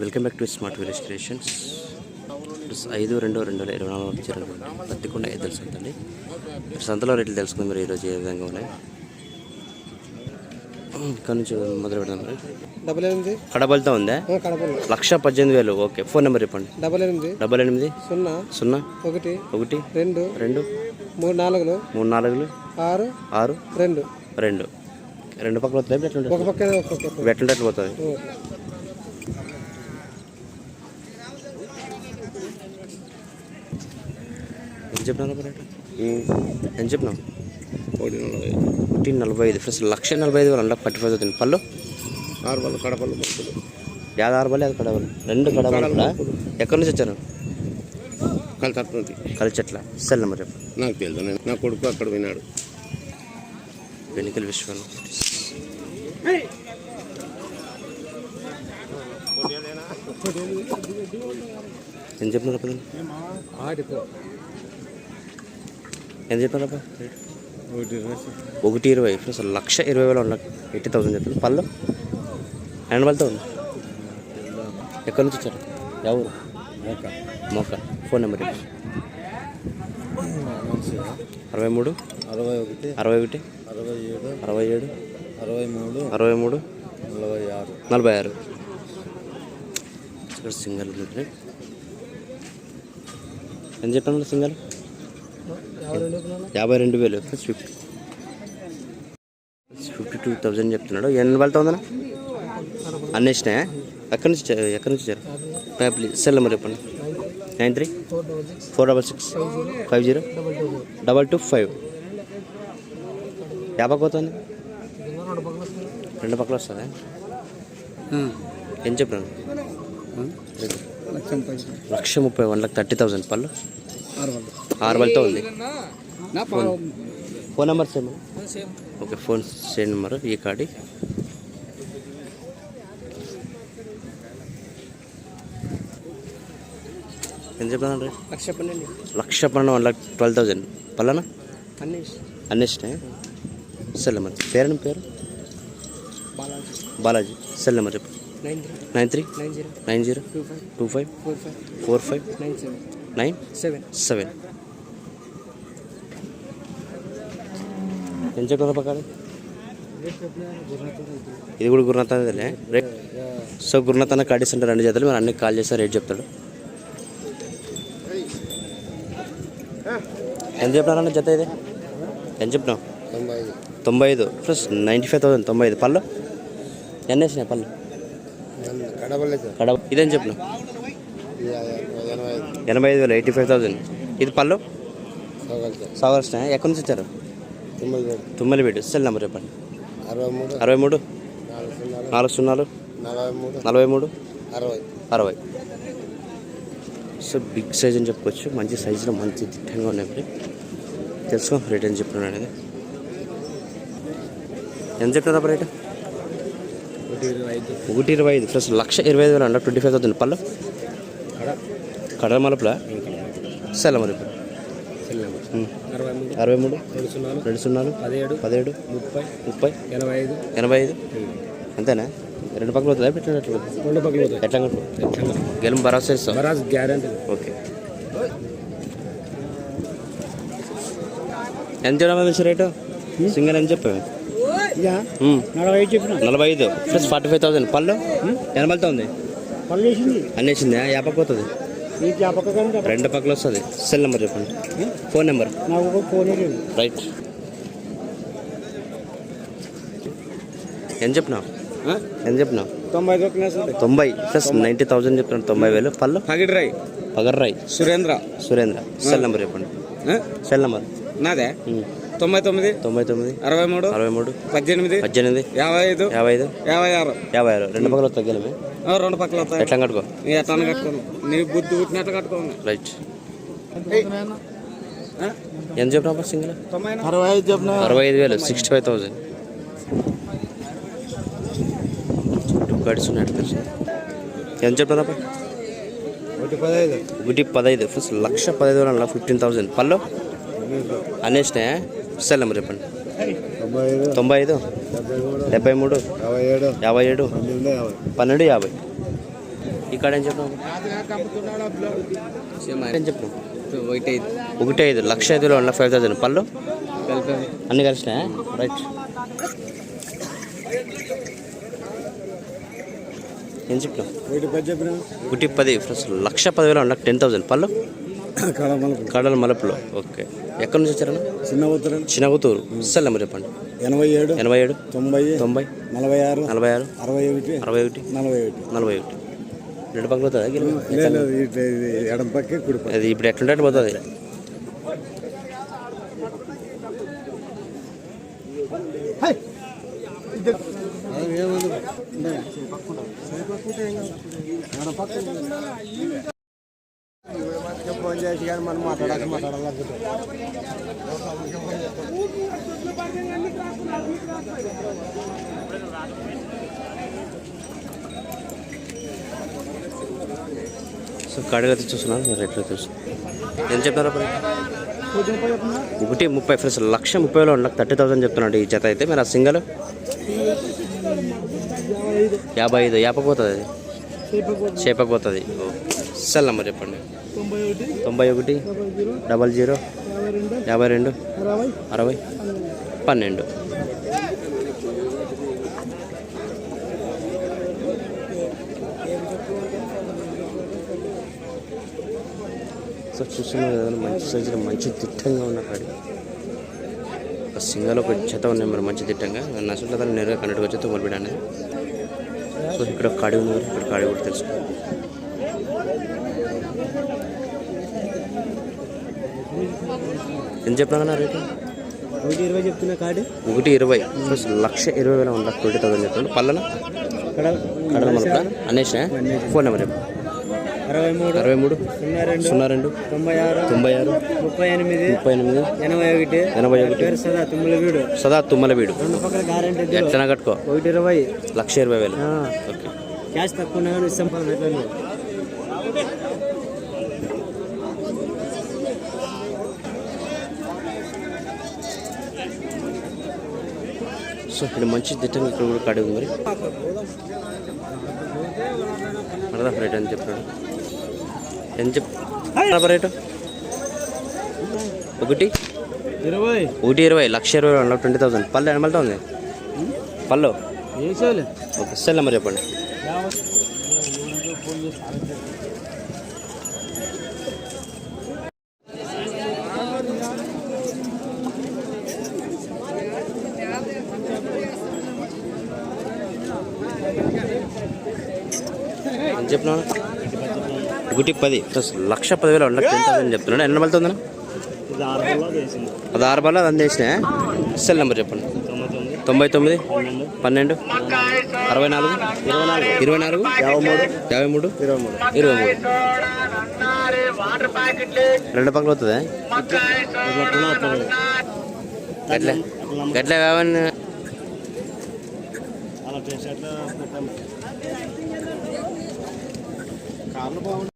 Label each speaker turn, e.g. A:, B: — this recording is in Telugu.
A: Welcome back to smart village creations ఐదు రెండు రెండు వేల ఇరవై నాలుగు జరుగుతుంది పత్తికొండ ఎద్దుల సంత అండి సంతలో రేట్లు తెలుసుకుంది మీరు ఈరోజు ఏ విధంగా ఉన్నాయి? ఇక్కడ నుంచి మొదలు పెడదాం
B: డబల్ ఎనిమిది.
A: కడబలతో ఉందా? లక్ష పద్దెనిమిది వేలు. ఓకే ఫోన్ నెంబర్ చెప్పండి.
B: డబల్ ఎనిమిది.
A: డబల్ ఎనిమిది?
B: సున్నా.
A: సున్నా?
B: ఒకటి.
A: ఒకటి?
B: రెండు.
A: రెండు?
B: మూడు నాలుగులు.
A: మూడు నాలుగులు?
B: ఆరు.
A: ఆరు?
B: రెండు.
A: రెండు. రెండు పక్కల
B: ఒక పక్క
A: ఎట్లుంటే ఎట్లా పోతుంది ఎంత చెప్పినా రేటు ఎంత చెప్పినావు?
B: ఒకటి నలభై.
A: ఒకటి నలభై ఐదు. ప్లస్ లక్ష నలభై ఐదు వేలు అండ ఫార్టీ ఫైవ్ అవుతుంది పళ్ళు?
B: ఆరు పళ్ళు కడపలు మొక్కులు
A: ఆరు బల్లి అది కడవలు రెండు కడవలు ఎక్కడి నుంచి వచ్చారు?
B: కలిసి
A: కలిచెట్ల సెల్ నెంబర్ చెప్పండి
B: నాకు తెలుసు నా కొడుకు అక్కడ విన్నాడు
A: వెనికల్ విశ్వం ఎంత చెప్పినారు పదండి ఎంత చెప్పినారప్ప ఒకటి ఇరవై అసలు లక్ష ఇరవై వేల ఉన్న ఎయిటీ థౌసండ్ చెప్తాను పళ్ళు? హ్యాండ్ వాళ్ళతో ఉంది. ఎక్కడి నుంచి వచ్చారు? ఎవరు మోక. ఫోన్ నెంబర్ అరవై మూడు
B: అరవై ఒకటి
A: అరవై ఒకటి
B: అరవై ఏడు
A: అరవై ఏడు
B: అరవై మూడు.
A: అరవై మూడు.
B: నలభై ఆరు.
A: నలభై ఆరు. ఇక్కడ సింగల్ ఉంది ఎంత చెప్పాను సింగల్? యాభై రెండు వేలు. ఫిఫ్టీ ఫిఫ్టీ టూ థౌజండ్ చెప్తున్నాడు. ఎన్ని వాళ్ళతో ఉందన్నా అన్నీ ఇచ్చినాయా ఎక్కడి నుంచి? ఎక్కడి నుంచి వచ్చారు ప్లీజ్ సెల్ నెంబర్ చెప్పండి. Nine three? Four double six? Five zero? Double two five? యాభై పోతుంది రెండు పక్కల వస్తుందా? ఏం చెప్పాను లక్ష ముప్పై వన్ లాక్ థర్టీ థౌసండ్ పళ్ళు.
B: ఆరు
A: వాళ్ళతో ఉంది. Phone. Number same. Okay phone same number ఈ కార్డు. ఎంత చెప్పాను రేట్?
B: లక్ష పన్నెండు.
A: లక్ష పన్నెండు వన్ లాక్ ట్వెల్వ్ థౌసండ్. పల్లనా
B: అన్ని
A: అన్నీ ఇచ్చినాయి సెల్ నెంబర్ పేరు పేరు?
B: బాలాజీ
A: సెల్ నెంబర్ చెప్పు.
B: Nine three.
A: Nine
B: zero.
A: Nine zero.
B: Two five. Four five. Nine seven.
A: ఎంత చెప్పారు పక్కన ఇది కూడా గురునాథ్ అనేదిలే రేట్ సో గురునాథ్ అన్న కార్డీస్ అంటే రెండు జతలు మీరు అన్ని కాల్ చేస్తే రేట్ చెప్తాడు. ఎంత చెప్పినారన్న జత ఇది? ఎంత చెప్పినావు?
B: తొంభై ఐదు.
A: ప్లస్ నైంటీ ఫైవ్ థౌసండ్ తొంభై ఐదు. పళ్ళు? ఎన్ని వేసినాయి పళ్ళు
B: కడపలే సార్.
A: కడ ఇదేం చెప్పినావు
B: ఎనభై ఐదు
A: వేలు ఎయిటీ ఫైవ్ థౌసండ్. ఇది పళ్ళు?
B: సోగల్ సార్.
A: సాగర్ స్టాండ్ ఎక్కడి నుంచి వచ్చారు? తుమ్మలిపేట. సెల్ నెంబర్ చెప్పండి.
B: అరవై మూడు నాలుగు సున్నాలు. నలభై మూడు అరవై.
A: అరవై. సో బిగ్ సైజ్ అని చెప్పుకోవచ్చు. మంచి సైజులో మంచి దిట్టంగా ఉన్నాయి మరి. తెలుసుకో రేట్ అని అనేది. ఎంత చెప్తున్నారు రేట్?
B: ఒకటి ఇరవై ఐదు.
A: ప్లస్ లక్ష ఇరవై ఐదు వేలు అంట. ట్వంటీ ఫైవ్ థౌసండ్ పళ్ళు. కడల మలుపుల సెల్ల ఉమ్.
B: అరవై మూడు. రెండు సున్నాలు. పదిహేడు.
A: పదిహేడు
B: ముప్పై.
A: ముప్పై
B: ఎనభై ఐదు.
A: ఎనభై ఐదు అంతేనా? రెండు పక్కల అవుతుందా పెట్టినట్లు
B: రెండు పక్కలు పోతాయి.
A: ఎట్లా కట్టు గెలుము భరోసా ఇస్తాం
B: బరాజ్ గ్యారంటీ
A: ఓకే. ఎంత చెప్పాము రేటు? సింగల్ ఎంత చెప్పాము.
B: నలభై ఐదు చెప్పిన?
A: నలభై ఐదు. ప్లస్ ఫార్టీ ఫైవ్ థౌసండ్ పళ్ళు ఎనభైతో ఉంది?
B: పళ్ళు వేసింది
A: అన్నేసిందా యాపక్ పోతుంది? రెండు పక్కల వస్తుంది. సెల్ నెంబర్ చెప్పండి. Phone number.
B: నాకు ఫోన్
A: రైట్. ఎంత చెప్పినావు? ఎంత చెప్పినావు?
B: తొంభై
A: తొంభై. ప్లస్ నైంటీ థౌసండ్ చెప్పినాను తొంభై వేలు. పళ్ళు?
B: పగిడి రాయ్.
A: పగర్రాయ్
B: సురేంద్ర.
A: సురేంద్ర. సెల్ నెంబర్ చెప్పండి. Cell number.
B: నాదే. తొంభై తొమ్మిది
A: తొంభై తొమ్మిది
B: అరవై మూడు
A: అరవై మూడు
B: పద్దెనిమిది
A: పద్దెనిమిది
B: యాభై ఐదు
A: యాభై ఐదు
B: యాభై ఆరు.
A: యాభై ఆరు. రెండు పక్కల తగ్గలమే
B: ఆ, రెండు పక్కల
A: ఎట్లా కట్టుకో?
B: ఎట్లా కట్టుకోను. నీ బుద్ధి పుట్టినట్టు కట్టుకోను.
A: రైట్. ఎంత చెప్పినా సింగిల్?
B: అరవై ఐదు చెప్పిన?
A: అరవై ఐదు వేలు సిక్స్టీ ఫైవ్ థౌసండ్ చుట్టూ గడిచి ఉన్నట్టు తెలుసు? ఎంత చెప్పినా
B: ఒకటి పదహైదు
A: ఒకటి పదహైదు ఫస్ట్ లక్ష పదహైదు వేల ఫిఫ్టీన్ థౌసండ్ పళ్ళు? అనేసినాయా సెల్ నెంబర్ చెప్పండి
B: తొంభై ఐదు డెబ్బై మూడు యాభై ఏడు పన్నెండు యాభై.
A: ఇక్కడ ఏం చెప్పినావు ఏం చెప్పినావు
B: ఒకటి ఐదు
A: లక్ష ఐదులో వన్ ఫైవ్ థౌసండ్. పళ్ళు? అన్ని కలిసినాయా? రైట్. ఏం చెప్పినావు
B: ఒకటి పది
A: ప్లస్ లక్ష పదివేలు ఉన్న టెన్ థౌసండ్. పళ్ళు? కడల మలుపులో ఓకే. ఎక్కడి నుంచి వచ్చారన్న?
B: చిన్న ఉత్తరం
A: చిన్నగుతూరు సెల్ నెంబర్ చెప్పండి.
B: ఎనభై ఏడు
A: ఎనభై ఏడు
B: తొంభై
A: తొంభై
B: నలభై ఆరు
A: నలభై ఆరు
B: అరవై ఒకటి
A: అరవై ఒకటి
B: నలభై ఒకటి.
A: నలభై ఒకటి. రెండు పక్కన పోతుందా?
B: ఇట్లా ఇది ఎడం పక్కే కుడి
A: అది ఇప్పుడు ఎట్లుంటే అట్లా పోతుంది.
B: ఫోన్ చేసి కానీ మనం మాట్లాడాలనుకుంటే
A: సో కడుగు అయితే చూస్తున్నాను మరి ఎట్లా తెలుసు? ఏం చెప్తారా మరి? ఒకటి ముప్పై ఫ్రెండ్స్ లక్ష ముప్పై వేలు థర్టీ థౌసండ్ చెప్తున్నాడు ఈ జత అయితే. మరి ఆ సింగల్? యాభై ఐదు. యాపకు పోతుంది అది? చేపకు పోతుంది సెల్ నెంబర్ చెప్పండి. తొంభై ఒకటి డబల్ జీరో యాభై రెండు అరవై పన్నెండు. సో చూస్తున్నాం కదా మంచి సైజులో మంచి దిట్టంగా ఉన్న కాడి. ఒక సింగల్ ఒక జత ఉన్నాయి మరి మంచి దిట్టంగా. నష్టం నేరుగా కన్నెట్గా వచ్చి తొమ్మిది అనేది సో ఇక్కడ కాడి ఉంది ఇక్కడ కాడి కూడా తెలుసుకోండి ఎంత చెప్పినా రేటు?
B: ఒకటి ఇరవై చెప్తున్నా కాడి
A: ఒకటి ఇరవై. ప్లస్ లక్ష ఇరవై వేల ఉండాలి ట్వంటీ థౌసండ్ చెప్తున్నాడు పల్లన
B: కడల.
A: మనకు అనేసిన ఫోన్ నెంబర్
B: అరవై మూడు.
A: అరవై మూడు.
B: సున్నా రెండు.
A: సున్నా రెండు.
B: తొంభై ఆరు.
A: తొంభై ఆరు.
B: ముప్పై ఎనిమిది.
A: ముప్పై ఎనిమిది.
B: ఎనభై ఒకటి.
A: ఎనభై ఒకటి.
B: సదా తుమ్ముల వీడు
A: సదా తుమ్మల వీడు
B: రెండు పక్కల గ్యారెంటీ
A: ఎట్లా కట్టుకో
B: ఒకటి ఇరవై.
A: లక్ష ఇరవై వేలు. ఓకే.
B: క్యాష్ తక్కువ ఇస్తాం.
A: సో ఇక్కడ మంచి దిట్టంగా ఇక్కడ కూడా కాడి ఉంది మరి. అడదా రేట్ అని చెప్పాడు? ఎంత చెప్ప రేటు? ఒకటి?
B: ఇరవై.
A: ఒకటి ఇరవై లక్ష ఇరవై వన్ ట్వంటీ థౌసండ్. పళ్ళు ఎనమలతో ఉంది? పళ్ళు? ఓకే సెల్ నెంబర్ చెప్పండి. చెప్తున్నాను ఒకటి పది. ప్లస్ లక్ష పదివేల వన్ లక్ష టెన్ థౌసండ్ చెప్తున్నాడు. ఎన్ని నెంబర్తో
B: ఆరు
A: అది ఆరు అది అందేసిన? సెల్ నెంబర్ చెప్పండి.
B: తొంభై తొమ్మిది
A: పన్నెండు అరవై నాలుగు ఇరవై నాలుగు యాభై మూడు యాభై మూడు
B: ఇరవై మూడు.
A: ఇరవై మూడు. రెండు పక్కలు అవుతుందా
B: గట్లే.
A: గట్ల గట్ల ఏమన్నా
B: చాలా బాగుంది